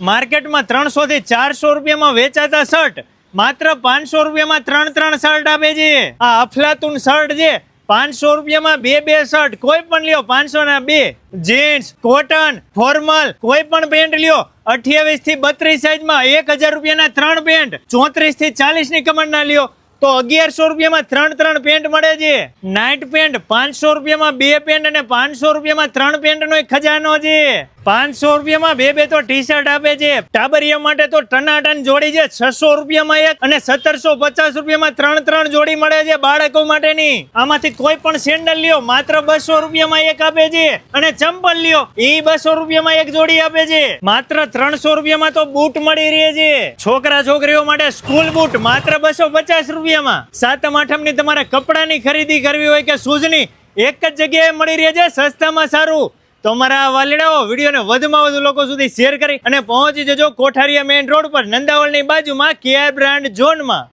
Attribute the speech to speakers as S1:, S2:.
S1: માર્કેટમાં ત્રણસો થી ચારસો રૂપિયામાં વેચાતા શર્ટ, માત્ર પાંચસો રૂપિયામાં ત્રણ ત્રણ શર્ટ આપે છે. આ અફલાતુન શર્ટ છે. પાંચસો રૂપિયામાં બે બે શર્ટ, કોઈ પણ લ્યો પાંચસો ના બે. જીન્સ, કોટન, ફોર્મલ, કોઈ પણ પેન્ટ લ્યો. અઠ્યાવીસથી બત્રીસ સાઈઝમાં એક હજાર રૂપિયાના ત્રણ પેન્ટ. ચોત્રીસથી ચાલીસની કમરના લ્યો. તો અગિયારસો રૂપિયામાં ત્રણ ત્રણ પેન્ટ મળે છે. નાઇટ પેન્ટ પાંચસો રૂપિયામાં બે પેન્ટ અને પાંચસો રૂપિયામાં ત્રણ પેન્ટ નો ખજાનો છે. પાંચસો રૂપિયામાં બે બે તો ટી શર્ટ આપે છે. ટાબરિયા માટે તો ટનાટન જોડી છે, છસો રૂપિયામાં એક અને સત્તરસો પચાસ રૂપિયામાં ત્રણ ત્રણ જોડી મળે છે બાળકો માટેની. આમાંથી કોઈ પણ સેન્ડલ લ્યો, માત્ર બસો રૂપિયામાં એક આપે છે અને ચંપલ લ્યો એ બસો રૂપિયામાં એક જોડી આપે છે. માત્ર ત્રણસો રૂપિયામાં તો બૂટ મળી રહે છે. છોકરા છોકરીઓ માટે સ્કૂલ બૂટ માત્ર બસો પચાસ રૂપિયામાં સાતમ, આઠમની તમારે કપડાની ખરીદી કરવી હોય કે શૂઝની, એક જ જગ્યાએ મળી રહે છે, સસ્તામાં સારું. તો અમારા વાલીડાઓ વિડીયોને વધુમાં વધુ લોકો સુધી શેર કરી અને પહોંચી જજો કોઠારીયા મેઇન રોડ પર, નંદાવળની બાજુમાં કેઆર બ્રાન્ડ ઝોનમાં